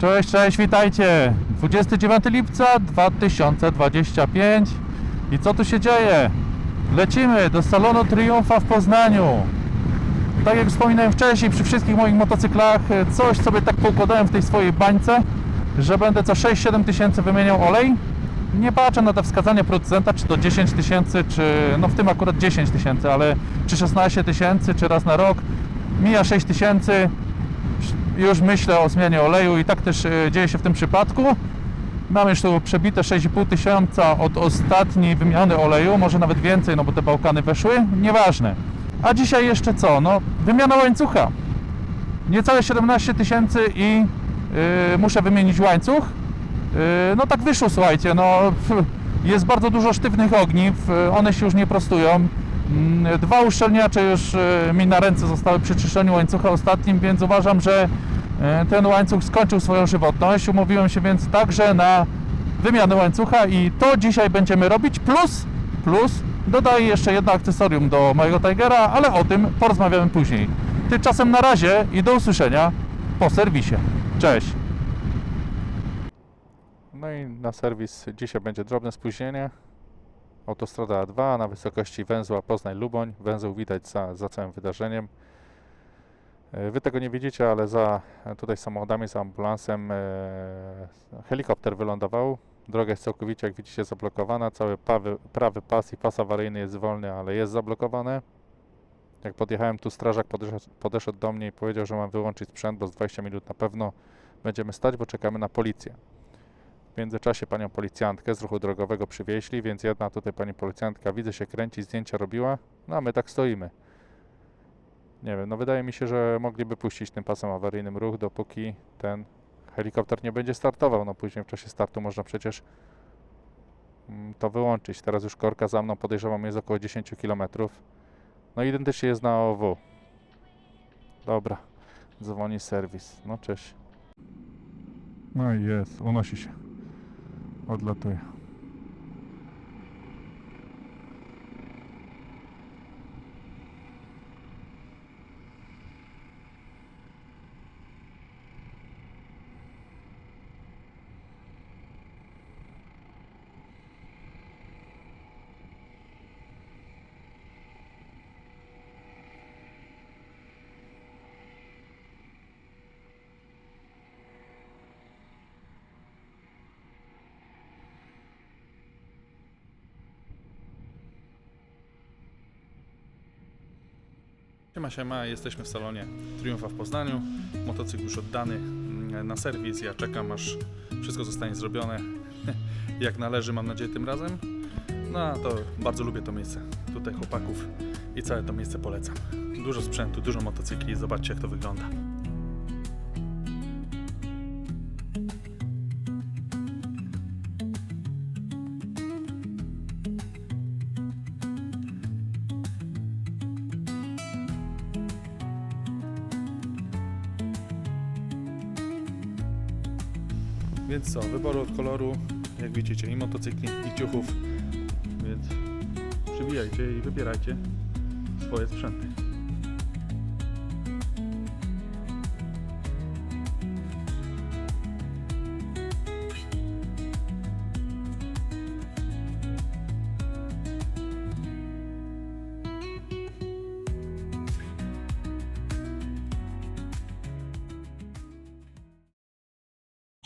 Cześć, cześć, witajcie. 29 lipca 2025. I co tu się dzieje? Lecimy do salonu Triumfa w Poznaniu. Tak jak wspominałem wcześniej, przy wszystkich moich motocyklach, coś sobie tak poukładałem w tej swojej bańce, że będę co 6-7 tysięcy wymieniał olej. Nie patrzę na te wskazania producenta, czy to 10 tysięcy, czy no w tym akurat 10 tysięcy, ale czy 16 tysięcy, czy raz na rok. Mija 6 tysięcy, już myślę o zmianie oleju i tak też e, dzieje się w tym przypadku. Mam już tu przebite 6,5 tysiąca od ostatniej wymiany oleju, może nawet więcej, no bo te Bałkany weszły, nieważne. A dzisiaj jeszcze co? No, wymiana łańcucha. Niecałe 17 tysięcy i yy, muszę wymienić łańcuch. Yy, no tak wyszło, słuchajcie, no jest bardzo dużo sztywnych ogniw, one się już nie prostują. Mm, Dwa uszczelniacze już mi na ręce zostały przy czyszczeniu łańcucha ostatnim, więc uważam, że ten łańcuch skończył swoją żywotność. Umówiłem się więc także na wymianę łańcucha i to dzisiaj będziemy robić. Plus, plus dodaję jeszcze jedno akcesorium do mojego Tigera, ale o tym porozmawiamy później. Tymczasem na razie i do usłyszenia po serwisie. Cześć! No i na serwis dzisiaj będzie drobne spóźnienie. Autostrada A2 na wysokości węzła Poznań-Luboń. Węzeł widać za, za całym wydarzeniem. E, Wy tego nie widzicie, ale za e, tutaj samochodami, za ambulansem e, helikopter wylądował. Droga jest całkowicie, jak widzicie, zablokowana. Cały prawy, prawy pas i pas awaryjny jest wolny, ale jest zablokowane. Jak podjechałem tu, strażak podeszedł, podeszedł do mnie i powiedział, że mam wyłączyć sprzęt, bo z 20 minut na pewno będziemy stać, bo czekamy na policję. W międzyczasie panią policjantkę z ruchu drogowego przywieźli, więc jedna tutaj pani policjantka widzę się kręci, zdjęcia robiła, no a my tak stoimy. Nie wiem, no wydaje mi się, że mogliby puścić tym pasem awaryjnym ruch, dopóki ten helikopter nie będzie startował. No później w czasie startu można przecież mm, to wyłączyć. Teraz już korka za mną podejrzewam jest około 10 km. No identycznie jest na OW. Dobra, dzwoni serwis. No cześć. No i jest, unosi się. Odlatuje. Siema, siema, jesteśmy w salonie Triumfa w Poznaniu. Motocykl już oddany mm, na serwis. Ja czekam, aż wszystko zostanie zrobione jak należy, mam nadzieję, tym razem. No, to bardzo lubię to miejsce. Tutaj chłopaków i całe to miejsce polecam. Dużo sprzętu, dużo motocykli, zobaczcie jak to wygląda. Więc co, wyboru od koloru, jak widzicie, i motocykli, i ciuchów. Więc przybijajcie i wybierajcie swoje sprzęty.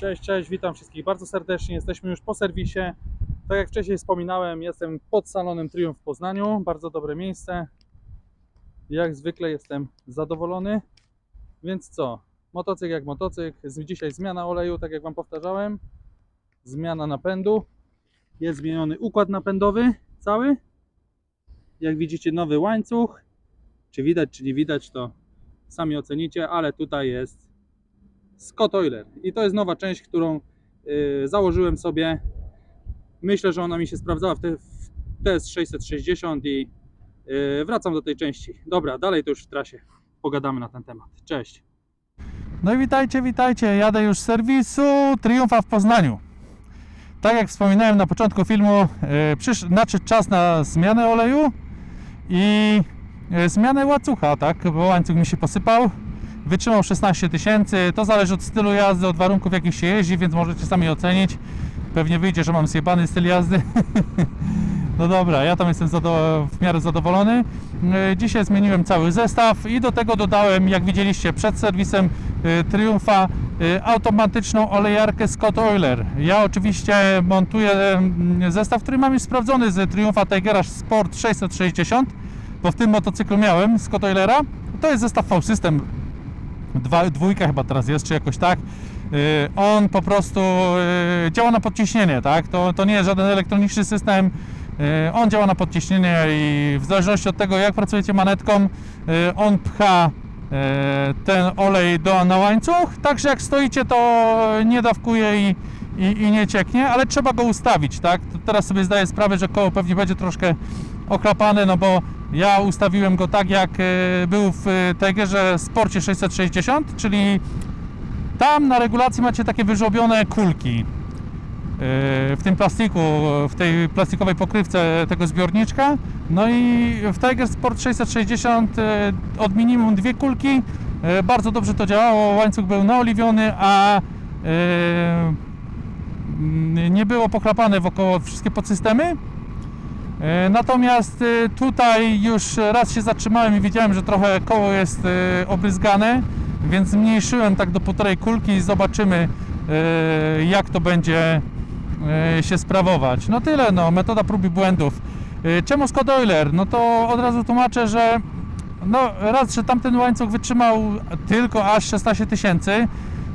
Cześć, cześć, witam wszystkich bardzo serdecznie. Jesteśmy już po serwisie. Tak jak wcześniej wspominałem, jestem pod salonem Triumph w Poznaniu. Bardzo dobre miejsce. Jak zwykle jestem zadowolony. Więc co? Motocykl jak motocykl. Dzisiaj zmiana oleju, tak jak Wam powtarzałem. Zmiana napędu. Jest zmieniony układ napędowy cały. Jak widzicie, nowy łańcuch. Czy widać, czy nie widać, to sami ocenicie, ale tutaj jest Scott Oiler. I to jest nowa część, którą y, założyłem sobie. Myślę, że ona mi się sprawdzała w, te, w TS660 i y, wracam do tej części. Dobra, dalej to już w trasie. Pogadamy na ten temat. Cześć. No i witajcie, witajcie. Jadę już z serwisu Triumfa w Poznaniu. Tak jak wspominałem na początku filmu, y, przysz, nadszedł czas na zmianę oleju i y, zmianę łańcucha, tak? Bo łańcuch mi się posypał wytrzymał 16 tysięcy. To zależy od stylu jazdy, od warunków jakich się jeździ, więc możecie sami ocenić. Pewnie wyjdzie, że mam zjebany styl jazdy. No dobra, ja tam jestem w miarę zadowolony. E, Dzisiaj zmieniłem cały zestaw i do tego dodałem, jak widzieliście przed serwisem e, Triumfa, e, automatyczną olejarkę Scott Oiler. Ja oczywiście montuję zestaw, który mam już sprawdzony z Triumfa Tigera Sport 660, bo w tym motocyklu miałem Scott Oilera. To jest zestav V-System dwa, dwójka chyba teraz jest, czy jakoś tak. Yy, On po prostu yy, działa na podciśnienie, tak? To, to nie jest żaden elektroniczny system. Yy, On działa na podciśnienie i w zależności od tego, jak pracujecie manetką, on pcha ten olej do, na łańcuch, także jak stoicie, to nie dawkuje i, i, i nie cieknie, ale trzeba go ustawić, tak? Teraz sobie zdaję sprawę, że koło pewnie będzie troszkę okrapane, no bo ja ustawiłem go tak, jak e, był w e, Tigerze Sporcie 660, czyli tam na regulacji macie takie wyżłobione kulki e, w tym plastiku, w tej plastikowej pokrywce tego zbiorniczka. No i w Tiger Sport 660 e, od minimum dwie kulki. Bardzo dobrze to działało, łańcuch był naoliwiony, a nie było pochlapane wokoło wszystkie podsystemy. E, Natomiast e, tutaj już raz się zatrzymałem i widziałem, że trochę koło jest e, obryzgane, więc zmniejszyłem tak do półtorej kulki i zobaczymy jak to będzie się sprawować. No tyle, no, metoda prób i błędów. Czemu Scott Oiler? No to od razu tłumaczę, że no raz, że tamten łańcuch wytrzymał tylko aż 16 tysięcy.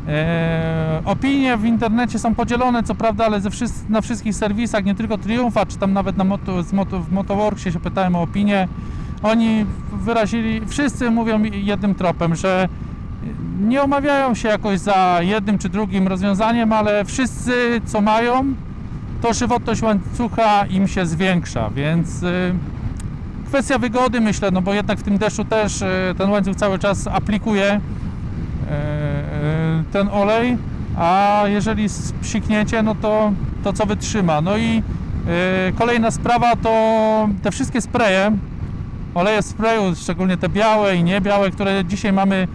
E, opinie w internecie są podzielone, co prawda, ale ze wszys- na wszystkich serwisach, nie tylko Triumfa, czy tam nawet na moto, z moto, w Motoworksie się pytałem o opinię. Oni wyrazili, wszyscy mówią jednym tropem, że nie omawiają się jakoś za jednym czy drugim rozwiązaniem, ale wszyscy co mają, to żywotność łańcucha im się zwiększa, więc y, kwestia wygody myślę, no bo jednak w tym deszczu też y, ten łańcuch cały czas aplikuje e, ten olej, a jeżeli psikniecie, no to, to co wytrzyma. No i e, kolejna sprawa to te wszystkie spreje, oleje sprayu, szczególnie te białe i niebiałe, które dzisiaj mamy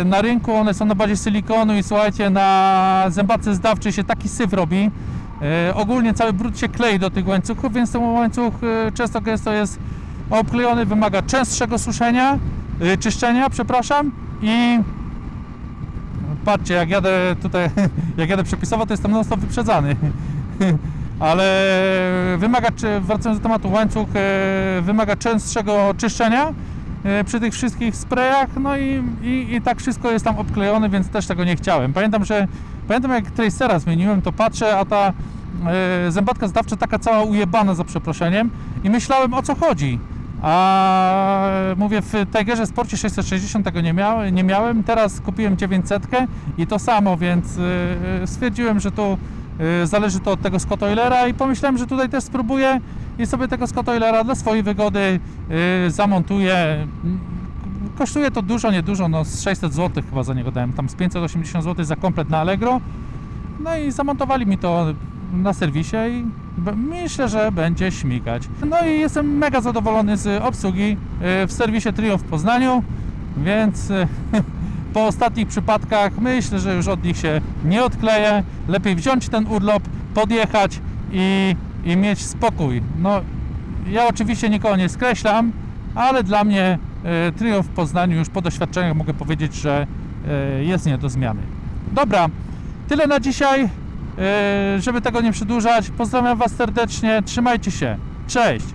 e, na rynku, one są na bazie silikonu i słuchajcie, na zębatce zdawczej się taki syf robi. Ogólnie cały brud się klei do tych łańcuchów, więc ten łańcuch często gęsto jest obklejony, wymaga częstszego suszenia, czyszczenia, przepraszam i patrzcie, jak jadę tutaj, jak jadę przepisowo, to jestem non wyprzedzany. Ale wymaga, wracając do tematu, łańcuch e, wymaga częstszego czyszczenia e, przy tych wszystkich sprayach, no i, i, i tak wszystko jest tam obklejone, więc też tego nie chciałem. Pamiętam, że pamiętam jak Tracera zmieniłem, to patrzę, a ta e, zębatka zdawcza taka cała ujebana za przeproszeniem i myślałem o co chodzi. A mówię, w Tigerze Sporcie 660 tego nie, miał, nie miałem, teraz kupiłem 900 i to samo, więc y, stwierdziłem, że tu y, zależy to od tego Scott Oilera i pomyślałem, że tutaj też spróbuję i sobie tego Scott Oilera dla swojej wygody y, zamontuję. Kosztuje to dużo, nie dużo, no z 600 zł chyba za niego dałem, tam z 580 zł za komplet na Allegro. No i zamontowali mi to na serwisie i myślę, że będzie śmigać. No i jestem mega zadowolony z obsługi y, w serwisie Trio w Poznaniu, więc y, po ostatnich przypadkach myślę, że już od nich się nie odkleję. Lepiej wziąć ten urlop, podjechać i, i mieć spokój. No, ja oczywiście nikogo nie skreślam, ale dla mnie y, Trio w Poznaniu już po doświadczeniach mogę powiedzieć, że jest nie do zmiany. Dobra, tyle na dzisiaj. Y, Żeby tego nie przedłużać, pozdrawiam Was serdecznie. Trzymajcie się. Cześć.